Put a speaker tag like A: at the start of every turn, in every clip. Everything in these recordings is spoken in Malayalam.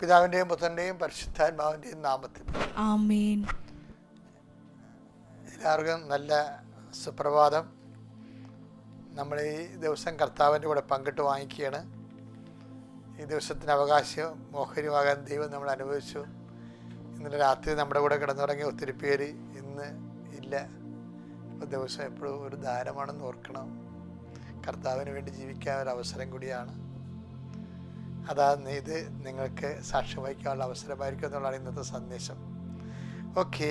A: പിതാവിന്റെയും പുത്രന്റെയും പരിശുദ്ധാത്മാവിന്റെയും നാമത്തിൽ. എല്ലാവർക്കും നല്ല സുപ്രഭാതം. നമ്മൾ ഈ ദിവസം കർത്താവിന്റെ കൂടെ പങ്കിട്ട് വാങ്ങിക്കുകയാണ്. ഈ ദിവസത്തിന് അവകാശം മോഹരിമാകാൻ ദൈവം നമ്മൾ അനുഭവിച്ചു. ഇന്നലെ രാത്രി നമ്മുടെ കൂടെ കിടന്നുറങ്ങിയ ഒത്തിരി പേര് ഇന്ന് ഇല്ല. ഇപ്പോൾ ദിവസം എപ്പോഴും ഒരു ദാരമാണെന്ന് ഓർക്കണം. കർത്താവിന് വേണ്ടി ജീവിക്കാൻ ഒരു അവസരം കൂടിയാണ്. അതാ ഇത് നിങ്ങൾക്ക് സാക്ഷ്യം വഹിക്കാനുള്ള അവസരമായിരിക്കും എന്നുള്ളതാണ് ഇന്നത്തെ സന്ദേശം. ഓക്കെ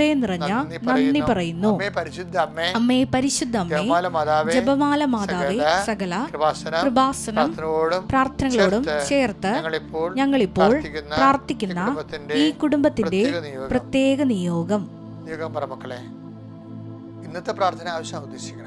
B: ഹൃദയം നിറഞ്ഞ
A: നന്ദി
B: പറയുന്നു.
A: അമ്മേ പരിശുദ്ധ അമ്മേ. ജപമാല മാതാവേ
B: സകല
A: കൃപാസനം
B: പ്രാർത്ഥനകളോടും ചേർത്ത്
A: ഞങ്ങളിപ്പോൾ പ്രാർത്ഥിക്കുന്ന ഈ കുടുംബത്തിന്റെ പ്രത്യേക നിയോഗം.
B: നിയോഗം
A: പറ മക്കളെ. ഇന്നത്തെ പ്രാർത്ഥന ആവശ്യം ഉദ്ദേശിക്കണേ.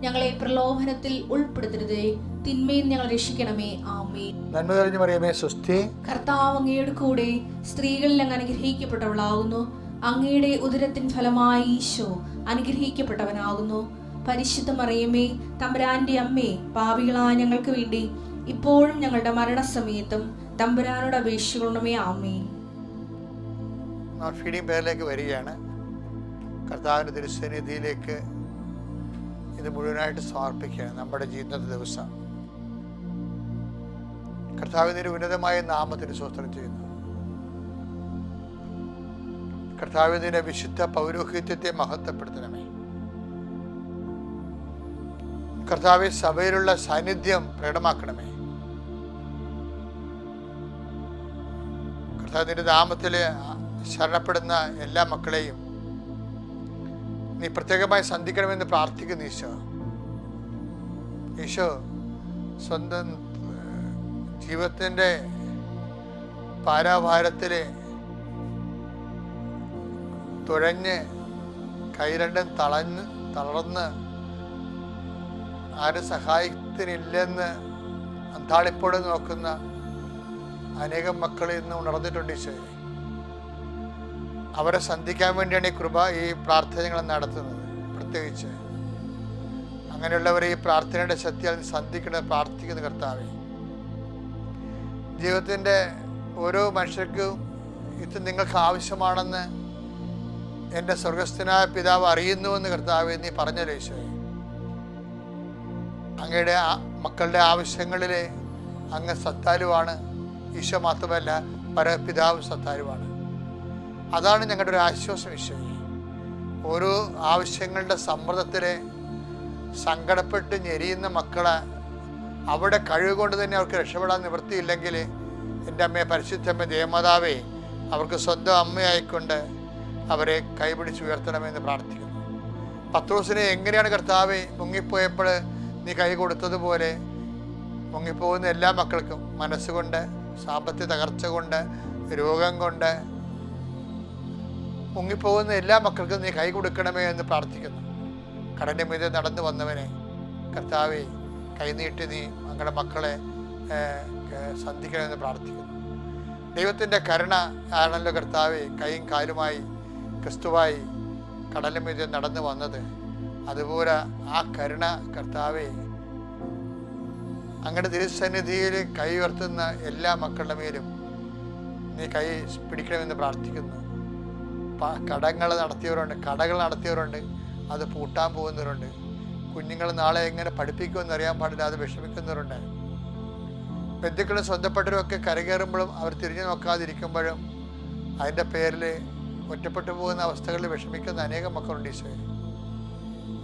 B: ഞങ്ങളെ പ്രലോഭനത്തിൽ ഉൾപ്പെടുത്തരുതേ. തിന്മയിൽ ഞങ്ങൾ രക്ഷിക്കണമേ. ആമേ
A: നന്മ തെളിഞ്ഞു പറയുമേ സുസ്ഥി
B: കർത്താവ് അങ്ങയുടെ കൂടെ സ്ത്രീകളിൽ അങ്ങ് അനുഗ്രഹിക്കപ്പെട്ടവളാകുന്നു. അങ്ങയുടെ ഉദരത്തിൻ ഫലമായി ഈശോ അനുഗ്രഹിക്കപ്പെട്ടവനാകുന്നു. പരിശുദ്ധ മറിയമേ തമ്പുരാന്റെ അമ്മേ പാപികളായ ഞങ്ങൾക്ക് വേണ്ടി ഇപ്പോഴും ഞങ്ങളുടെ മരണസമയത്തും തമ്പുരാനോട് അപേക്ഷിക്കണമേ. ആമേ
A: ഫീഡിംഗ് പേരിലേക്ക് വരികയാണ്. കർത്താവിന്റെ തിരുസന്നിധിയിലേക്ക് ഇത് മുഴുവനായിട്ട് സമർപ്പിക്കുകയാണ് നമ്മുടെ ജീവിതത്തെ ദിവസം. കർത്താവിന്റെ ഉന്നതമായ നാമത്തിന് സ്വസ്ത്രം ചെയ്യുന്നു. കർത്താവിന്റെ വിശുദ്ധ പൗരോഹിത്യത്തെ മഹത്വപ്പെടുത്തണമേ. കർത്താവ് സഭയിലുള്ള സാന്നിധ്യം പ്രകടമാക്കണമേ. കർത്താവിന്റെ നാമത്തിൽ ശരണപ്പെടുന്ന എല്ലാ മക്കളെയും നീ പ്രത്യേകമായി സന്ധിക്കണമെന്ന് പ്രാർത്ഥിക്കുന്നു ഈശോ. ഈശോ സ്വന്തം ജീവിതത്തിന്റെ പാരാഭാരത്തിൽ തുഴഞ്ഞ് കൈ രണ്ടും തളഞ്ഞ് തളർന്ന് ആരും സഹായത്തിനില്ലെന്ന് അന്താളിപ്പോടെ നോക്കുന്ന അനേകം മക്കൾ ഇന്ന് ഉണർന്നിട്ടുണ്ട് ഈശോയെ അവരെ സന്ധിക്കാൻ വേണ്ടിയാണ് ഈ കൃപ ഈ പ്രാർത്ഥനകൾ നടത്തുന്നത് പ്രത്യേകിച്ച്. അങ്ങനെയുള്ളവരെ ഈ പ്രാർത്ഥനയുടെ ശക്തിയാൽ സന്ധിക്കണം പ്രാർത്ഥിക്കുന്ന കർത്താവെ. ജീവിതത്തിന്റെ ഓരോ മനുഷ്യർക്കും ഇത് നിങ്ങൾക്ക് ആവശ്യമാണെന്ന് എന്റെ സ്വർഗസ്ഥനായ പിതാവ് അറിയുന്നുവെന്ന് കർത്താവെ നീ പറഞ്ഞ ഈശോയെ? അങ്ങയുടെ മക്കളുടെ ആവശ്യങ്ങളിൽ അങ്ങ് സത്താലുവാണ്. ഈശോ മാത്രമല്ല പരപിതാവും സത്താലുവാണ്. അതാണ് ഞങ്ങളുടെ ഒരു ആശ്വാസ വിഷയം. ഓരോ ആവശ്യങ്ങളുടെ സമ്മർദ്ദത്തിൽ സങ്കടപ്പെട്ട് ഞെരിയുന്ന മക്കളെ അവിടെ കഴിവ് കൊണ്ട് തന്നെ അവർക്ക് രക്ഷപ്പെടാൻ നിവൃത്തിയില്ലെങ്കിൽ എന്റെ അമ്മയെ പരിശുദ്ധമ്മ ദേവമാതാവേ അവർക്ക് സ്വന്തം അമ്മയായിക്കൊണ്ട് അവരെ കൈപിടിച്ച് ഉയർത്തണമെന്ന് പ്രാർത്ഥിക്കുന്നു. പത്രോസിനെ എങ്ങനെയാണ് കർത്താവെ മുങ്ങിപ്പോയപ്പോൾ നീ കൈ കൊടുത്തതുപോലെ മുങ്ങിപ്പോകുന്ന എല്ലാ മക്കൾക്കും മനസ്സുകൊണ്ട് സാമ്പത്തിക തകർച്ച കൊണ്ട് രോഗം കൊണ്ട് മുങ്ങിപ്പോകുന്ന എല്ലാ മക്കൾക്കും നീ കൈ കൊടുക്കണമേ എന്ന് പ്രാർത്ഥിക്കുന്നു. കടന്റെ മീതെ നടന്നു വന്നവനെ കർത്താവെ കൈനീട്ടി നീ ഞങ്ങളുടെ മക്കളെ സന്ധിക്കണമെന്ന് പ്രാർത്ഥിക്കുന്നു. ദൈവത്തിന്റെ കരുണ ആണല്ലോ കർത്താവെ കൈയും കാലുമായി ക്രിസ്തുവായി കടലിന്റെ മീതെ നടന്നു വന്നത്. അതുപോലെ ആ കരുണ കർത്താവെ അങ്ങയുടെ തിരുസന്നിധിയിൽ കൈ ഉയർത്തുന്ന എല്ലാ മക്കളുടെ മേലും നീ കൈ പിടിക്കണമെന്ന് പ്രാർത്ഥിക്കുന്നു. കടങ്ങൾ നടത്തിയവരുണ്ട്. കടകൾ നടത്തിയവരുണ്ട്. അത് പൂട്ടാൻ പോകുന്നവരുണ്ട്. കുഞ്ഞുങ്ങൾ നാളെ എങ്ങനെ പഠിപ്പിക്കുമെന്ന് അറിയാൻ പാടില്ലാതെ വിഷമിക്കുന്നവരുണ്ട്. ബന്ധുക്കളും സ്വന്തപ്പെട്ടവരൊക്കെ കരകയറുമ്പോഴും അവർ തിരിഞ്ഞു നോക്കാതിരിക്കുമ്പോഴും അതിന്റെ പേരിൽ ഒറ്റപ്പെട്ടു പോകുന്ന അവസ്ഥകളിൽ വിഷമിക്കുന്ന അനേകം മക്കളുണ്ട് ഈശോ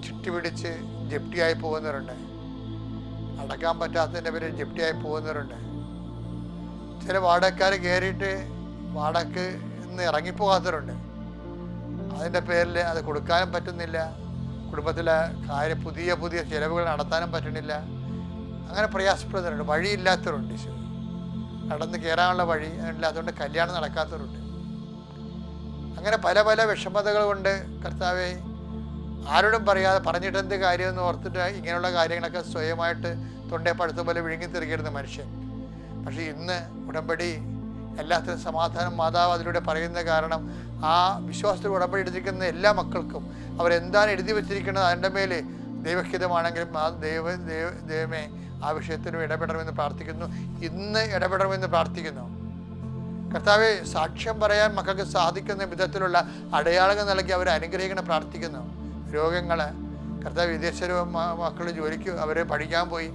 A: ചുറ്റി പിടിച്ച് ജപ്തിയായി പോകുന്നവരുണ്ട്. അടക്കാൻ പറ്റാത്തതിന്റെ പേരിൽ ജപ്തിയായി പോകുന്നവരുണ്ട്. ചില വാടകക്കാർ കയറിയിട്ട് വാടക്ക് നിന്ന് ഇറങ്ങിപ്പോകാത്തവരുണ്ട്. അതിന്റെ പേരിൽ അത് കൊടുക്കാനും പറ്റുന്നില്ല. കുടുംബത്തിലെ കാര്യ പുതിയ പുതിയ ചിലവുകൾ നടത്താനും പറ്റണില്ല അങ്ങനെ പ്രയാസപ്പെടുന്നവരുണ്ട്. വഴിയില്ലാത്തവരുണ്ട് ഈശോ. നടന്ന് കയറാനുള്ള വഴി അതുകൊണ്ട് കല്യാണം നടക്കാത്തവരുണ്ട്. അങ്ങനെ പല പല വിഷമതകൾ കൊണ്ട് കർത്താവെ ആരോടും പറയാതെ പറഞ്ഞിട്ട് എന്ത് കാര്യമെന്ന് ഓർത്തിട്ട് ഇങ്ങനെയുള്ള കാര്യങ്ങളൊക്കെ സ്വയമായിട്ട് തൊണ്ടേ പഴുത്ത പോലെ വിഴുങ്ങി തിരികരുന്ന മനുഷ്യൻ. പക്ഷേ ഇന്ന് ഉടമ്പടി എല്ലാത്തിനും സമാധാനം മാതാവ് അതിലൂടെ പറയുന്ന കാരണം ആ വിശ്വാസത്തിൽ ഉടമ്പടി എടുത്തിരിക്കുന്ന എല്ലാ മക്കൾക്കും അവരെന്താണ് എഴുതി വെച്ചിരിക്കുന്നത് അതിന്റെ മേൽ ദൈവഹിതമാണെങ്കിലും ആ ദൈവ ദൈവ ദൈവമേ ആ വിഷയത്തിനും ഇടപെടണമെന്ന് പ്രാർത്ഥിക്കുന്നു. ഇന്ന് ഇടപെടണമെന്ന് പ്രാർത്ഥിക്കുന്നു. കർത്താവ് സാക്ഷ്യം പറയാൻ മക്കൾക്ക് സാധിക്കുന്ന വിധത്തിലുള്ള അടയാളങ്ങൾ നൽകി അവരെ അനുഗ്രഹിക്കണം പ്രാർത്ഥിക്കുന്നു. രോഗങ്ങൾ കർത്താവ് വിദേശ മക്കൾ ജോലിക്ക് അവരെ പഠിക്കാൻ പോയി.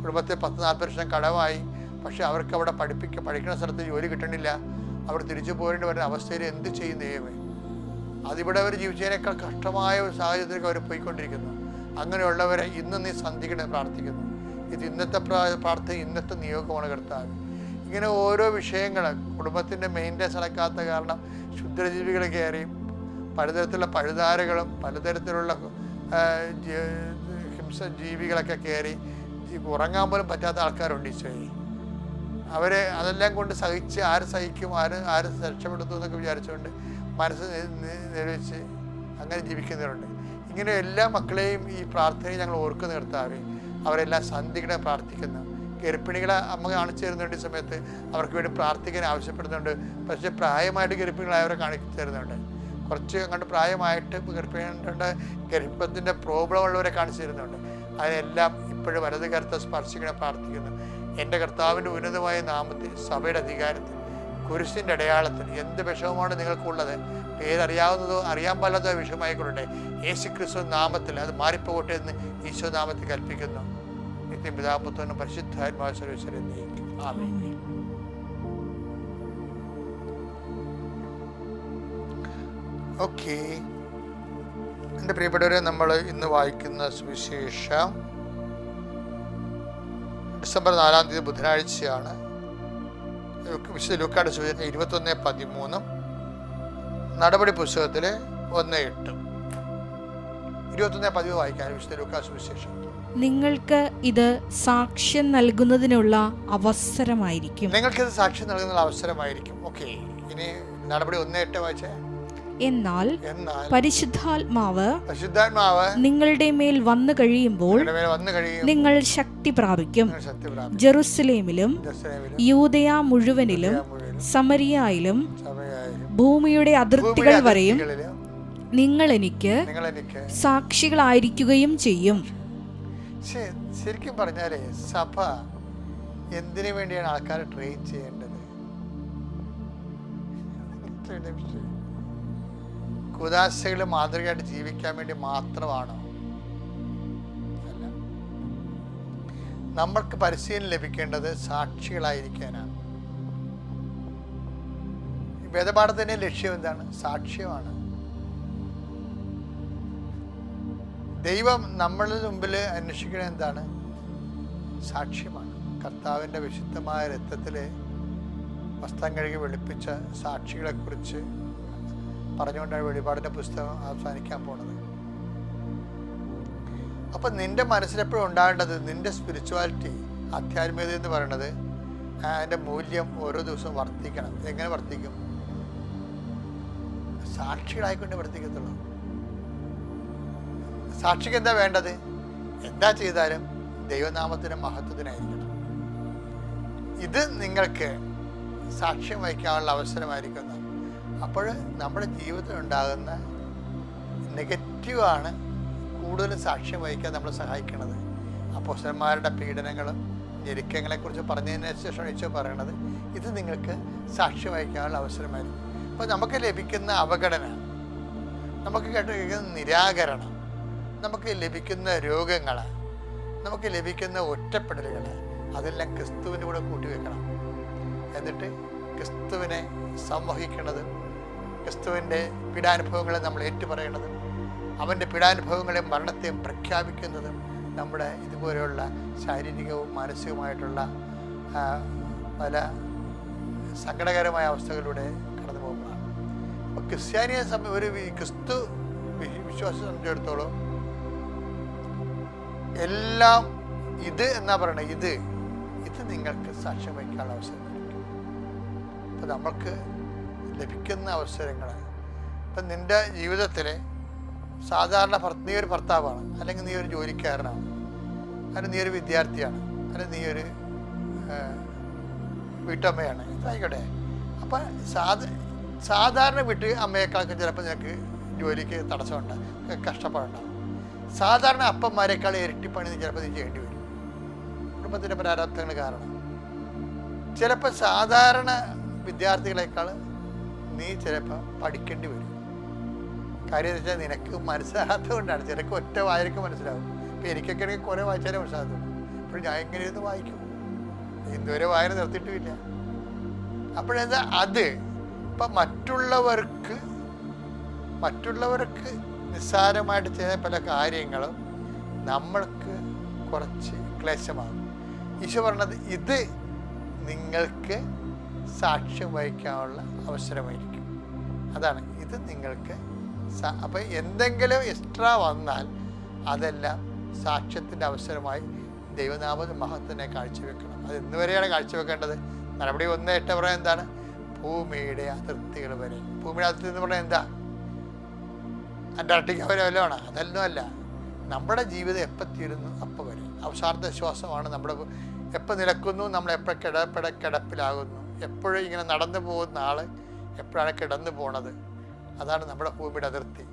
A: കുടുംബത്തെ പത്ത് നാൽപ്പത് വർഷം കടമായി. പക്ഷെ അവർക്ക് അവിടെ പഠിപ്പിക്ക പഠിക്കുന്ന സ്ഥലത്ത് ജോലി കിട്ടണില്ല. അവർ തിരിച്ചു പോരേണ്ടി വരുന്ന അവസ്ഥയിൽ എന്ത് ചെയ്യും ദൈവമേ? അതിവിടെ അവർ ജീവിച്ചതിനേക്കാൾ കഷ്ടമായ ഒരു സാഹചര്യത്തിലേക്ക് അവർ പോയിക്കൊണ്ടിരിക്കുന്നു. അങ്ങനെയുള്ളവരെ ഇന്ന് നീ സന്ധിക്കണേ പ്രാർത്ഥിക്കുന്നു. ഇത് ഇന്നത്തെ പ്രാർത്ഥന ഇന്നത്തെ നിയോഗമാണ് കർത്താവ്. ഇങ്ങനെ ഓരോ വിഷയങ്ങൾ കുടുംബത്തിന്റെ മെയിന്റെസ് നടക്കാത്ത കാരണം ക്ഷുദ്രജീവികൾ കയറി പലതരത്തിലുള്ള പഴുതാരകളും പലതരത്തിലുള്ള ഹിംസ ജീവികളൊക്കെ കയറി ഉറങ്ങാൻ പോലും പറ്റാത്ത ആൾക്കാരുണ്ട് ഈശോയെ. അവരെ അതെല്ലാം കൊണ്ട് സഹിച്ച് ആര് സഹിക്കും ആര് ആര് രക്ഷപ്പെടുത്തും എന്നൊക്കെ വിചാരിച്ചുകൊണ്ട് മനസ്സ് നി- നി- അങ്ങനെ ജീവിക്കുന്നവരുണ്ട്. ഇങ്ങനെ എല്ലാ മക്കളെയും ഈ പ്രാർത്ഥനയിൽ ഞങ്ങൾ ഓർക്കുന്ന നിർത്താവേ അവരെല്ലാം സന്ധികളെ പ്രാർത്ഥിക്കുന്നു. ഗർഭിണികളെ അമ്മ കാണിച്ചു തരുന്നുണ്ട് ഈ സമയത്ത്. അവർക്ക് വേണ്ടി പ്രാർത്ഥിക്കാൻ ആവശ്യപ്പെടുന്നുണ്ട്. പക്ഷേ പ്രായമായിട്ട് ഗർഭിണികളായവരെ കാണിച്ചു തരുന്നുണ്ട്. കുറച്ച് അങ്ങോട്ട് പ്രായമായിട്ട് ഗർഭിണികളുടെ ഗർഭത്തിന്റെ പ്രോബ്ലം ഉള്ളവരെ കാണിച്ചു തരുന്നുണ്ട്. അതിനെല്ലാം ഇപ്പോഴും വലത് കരുത്ത സ്പർശിക്കണം പ്രാർത്ഥിക്കുന്നു. എന്റെ കർത്താവിന്റെ ഉന്നതമായ നാമത്തിൽ സഭയുടെ അധികാരത്തിൽ കുരിശിന്റെ അടയാളത്തിൽ എന്ത് വിഷമമാണ് നിങ്ങൾക്കുള്ളത്? പേരറിയാവുന്നതോ അറിയാൻ പാടില്ലാത്തതോ വിഷയമായിക്കൊള്ളട്ടെ യേശു ക്രിസ്തു നാമത്തിൽ അത് മാറിപ്പോകട്ടെ എന്ന് ഈശോ നാമത്തിൽ കൽപ്പിക്കുന്നു. നിത്യം പിതാപുത്രനും പരിശുദ്ധാത്മാ സർവീശ്വരൻ ആമേൻ. ഓക്കെ. എന്റെ പ്രിയപ്പെട്ടവരെ നമ്മൾ ഇന്ന് വായിക്കുന്ന സുവിശേഷം ഡിസംബർ നാലാം തീയതി ബുധനാഴ്ചയാണ്. വിശുദ്ധ ലൂക്കാട് സൂചന ഇരുപത്തൊന്ന് പതിമൂന്നും നടപടി പുസ്തകത്തിലെ ഒന്ന് എട്ട്. ഇരുപത്തൊന്ന് പതിവ് വായിക്കാൻ വിശുദ്ധ ലൂക്കാ സുവിശേഷം.
C: നിങ്ങൾക്ക് ഇത് സാക്ഷ്യം നൽകുന്നതിനുള്ള അവസരമായിരിക്കും.
A: നിങ്ങൾക്ക് ഇത് സാക്ഷ്യം നൽകുന്ന അവസരമായിരിക്കും. ഓക്കെ ഇനി നടപടി ഒന്ന് എട്ട് വായിച്ചേ.
C: എന്നാൽ പരിശുദ്ധാത്മാവ്
A: പരിശുദ്ധാത്മാവ്
C: നിങ്ങളുടെ മേൽ വന്നു കഴിയുമ്പോൾ നിങ്ങൾ ശക്തി പ്രാപിക്കും. ജെറുസലേമിലും യൂതയ മുഴുവനിലും സമരിയായാലും ഭൂമിയുടെ അതിർത്തികൾ വരെയും നിങ്ങൾ എനിക്ക് സാക്ഷികളായിരിക്കുകയും ചെയ്യും.
A: ശരിക്കും പറഞ്ഞാലേ സഭ എന്തിനു വേണ്ടിയാണ് ആൾക്കാരെ ട്രെയിൻ ചെയ്യേണ്ടത്? കുദാശകൾ മാതൃകയായിട്ട് ജീവിക്കാൻ വേണ്ടി മാത്രമാണ്? നമ്മൾക്ക് പരിശീലനം ലഭിക്കേണ്ടത് സാക്ഷികളായിരിക്കാനാണ്. ഈ വേദപാഠത്തിന്റെ ലക്ഷ്യം എന്താണ്? സാക്ഷ്യമാണ്. ദൈവം നമ്മളുടെ മുമ്പിൽ അന്വേഷിക്കുന്നത് എന്താണ്? സാക്ഷ്യമാണ്. കർത്താവിന്റെ വിശുദ്ധമായ രക്തത്തിലെ വസ്ത്രം കഴുകി വെളുപ്പിച്ച സാക്ഷികളെക്കുറിച്ച് പറഞ്ഞുകൊണ്ടാണ് വെളിപാടിന്റെ പുസ്തകം അവസാനിക്കാൻ പോണത്. അപ്പം നിന്റെ മനസ്സിലെപ്പോഴും ഉണ്ടാകേണ്ടത് നിന്റെ സ്പിരിച്വാലിറ്റി ആധ്യാത്മികത എന്ന് പറയുന്നത് അതിന്റെ മൂല്യം ഓരോ ദിവസവും വർദ്ധിക്കണം. എങ്ങനെ വർദ്ധിക്കും? സാക്ഷികളായിക്കൊണ്ട് വർദ്ധിക്കത്തുള്ളൂ. സാക്ഷിക്ക് എന്താ വേണ്ടത്? എന്താ ചെയ്താലും ദൈവനാമത്തിന് മഹത്വത്തിനായിരിക്കണം. ഇത് നിങ്ങൾക്ക് സാക്ഷ്യം വഹിക്കാനുള്ള അവസരമായിരിക്കുന്നു അപ്പോൾ നമ്മുടെ ജീവിതത്തിൽ ഉണ്ടാകുന്ന നെഗറ്റീവാണ് കൂടുതലും സാക്ഷ്യം വഹിക്കാൻ നമ്മളെ സഹായിക്കുന്നത്. അപ്പോസ്റ്റന്മാരുടെ പീഡനങ്ങളും ഞെരുക്കങ്ങളെക്കുറിച്ച് പറഞ്ഞതിന് ശേഷം ഈശോ പറയണത്. ഇത് നിങ്ങൾക്ക് സാക്ഷ്യം വഹിക്കാനുള്ള അവസരമായിരുന്നു. അപ്പോൾ നമുക്ക് ലഭിക്കുന്ന അവഗണന നമുക്ക് കേട്ടിരിക്കുന്ന നിരാകരണം നമുക്ക് ലഭിക്കുന്ന രോഗങ്ങൾ നമുക്ക് ലഭിക്കുന്ന ഒറ്റപ്പെടലുകൾ അതെല്ലാം ക്രിസ്തുവിന്റെ കൂടെ കൂട്ടിവെക്കണം. എന്നിട്ട് ക്രിസ്തുവിനെ സംവഹിക്കുന്നത് ക്രിസ്തുവിന്റെ പീഡാനുഭവങ്ങളെ നമ്മൾ ഏറ്റുപറയണതും അവന്റെ പീഡാനുഭവങ്ങളെയും മരണത്തെയും പ്രഖ്യാപിക്കുന്നതും നമ്മുടെ ഇതുപോലെയുള്ള ശാരീരികവും മാനസികവുമായിട്ടുള്ള പല സങ്കടകരമായ അവസ്ഥകളിലൂടെ കടന്നു പോകുന്നതാണ്. അപ്പോൾ ക്രിസ്ത്യാനിയെ സംബ ഒരു ക്രിസ്തു വിശ്വാസം സംബന്ധിച്ചിടത്തോളം എല്ലാം ഇത് എന്നാ പറയണത് ഇത് ഇത് നിങ്ങൾക്ക് സാക്ഷ്യം വഹിക്കാനുള്ള അവസരം അപ്പം നമുക്ക് ലഭിക്കുന്ന അവസരങ്ങൾ ഇപ്പം നിന്റെ ജീവിതത്തിൽ സാധാരണ നീ ഒരു ഭർത്താവാണ് അല്ലെങ്കിൽ നീ ഒരു ജോലിക്കാരനാണ് അല്ലെങ്കിൽ നീ ഒരു വിദ്യാർത്ഥിയാണ് അല്ലെങ്കിൽ നീ ഒരു വീട്ടമ്മയാണ് ഇതായിക്കോട്ടെ. അപ്പം സാധ സാധാരണ വീട്ടിൽ അമ്മയെക്കാൾക്ക് ചിലപ്പോൾ നിനക്ക് ജോലിക്ക് തടസ്സമുണ്ട് കഷ്ടപ്പാടുണ്ടാകും സാധാരണ അപ്പന്മാരെക്കാൾ ഇരട്ടിപ്പണി നീ ചിലപ്പോൾ നീ ചെയ്യേണ്ടി വരും. കുടുംബത്തിന്റെ പരാരാബ്ദങ്ങൾ കാരണം. ചിലപ്പോൾ സാധാരണ വിദ്യാർത്ഥികളെക്കാൾ നീ ചിലപ്പോൾ പഠിക്കേണ്ടി വരും. കാര്യം എന്ന് വെച്ചാൽ നിനക്ക് മനസ്സിലാകാത്തത് കൊണ്ടാണ് ചിലക്ക് ഒറ്റ വായനക്ക് മനസ്സിലാവും. ഇപ്പം എനിക്കൊക്കെ ആണെങ്കിൽ കുറേ വായിച്ചാലേ മനസ്സിലാകത്തുള്ളൂ. അപ്പോൾ ഞാൻ എങ്ങനെ ഇരുന്ന് വായിക്കും. ഇന്നുവരെ വായന നിർത്തിയിട്ടുമില്ല അപ്പോഴെന്താ? അത് ഇപ്പം മറ്റുള്ളവർക്ക് മറ്റുള്ളവർക്ക് നിസ്സാരമായിട്ട് ചെയ്യുന്ന പല കാര്യങ്ങളും നമ്മൾക്ക് കുറച്ച് ക്ലേശമാകും. ഈശോ പറഞ്ഞത് ഇത് നിങ്ങൾക്ക് സാക്ഷ്യം വഹിക്കാനുള്ള അവസരമായിരിക്കും. അതാണ്. ഇത് നിങ്ങൾക്ക് അപ്പോൾ അപ്പം എന്തെങ്കിലും എക്സ്ട്രാ വന്നാൽ അതെല്ലാം സാക്ഷ്യത്തിന്റെ അവസരമായി ദൈവനാമത് മഹത്തിനെ കാഴ്ചവെക്കണം. അത് ഇന്ന് വരെയാണ് കാഴ്ചവെക്കേണ്ടത്. നടപടി ഒന്ന് എട്ട് പറയാൻ എന്താണ്? ഭൂമിയുടെ അതിർത്തികൾ വരെ. ഭൂമിയുടെ അതിർത്തി എന്ന് പറഞ്ഞാൽ എന്താ? അന്റാർട്ടിക്ക വരെ വല്ലതാണ് അതെല്ലാം അല്ല. നമ്മുടെ ജീവിതം എപ്പോൾ തീരുന്നു? അപ്പോൾ വരെ. അവസാനത്തെ ശ്വാസമാണ് നമ്മുടെ എപ്പോൾ നിലക്കുന്നു? നമ്മൾ എപ്പോൾ കിടപ്പിട കിടപ്പിലാകുന്നു? എപ്പോഴും ഇങ്ങനെ നടന്നു പോകുന്ന ആൾ എപ്പോഴാണ് കിടന്നു പോണത്? അതാണ് നമ്മുടെ ഭൂമിയുടെ അതിർത്തി.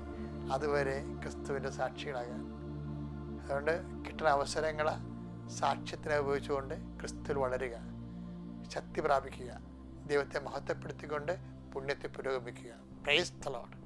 A: അതുവരെ ക്രിസ്തുവിന്റെ സാക്ഷികളാകാൻ. അതുകൊണ്ട് കിട്ടുന്ന അവസരങ്ങളെ സാക്ഷ്യത്തിനെ ഉപയോഗിച്ചുകൊണ്ട് ക്രിസ്തുവിൽ വളരുക. ശക്തി പ്രാപിക്കുക. ദൈവത്തെ മഹത്വപ്പെടുത്തിക്കൊണ്ട് പുണ്യത്തെ പുരോഗമിക്കുക. പ്രൈസ് തലോട്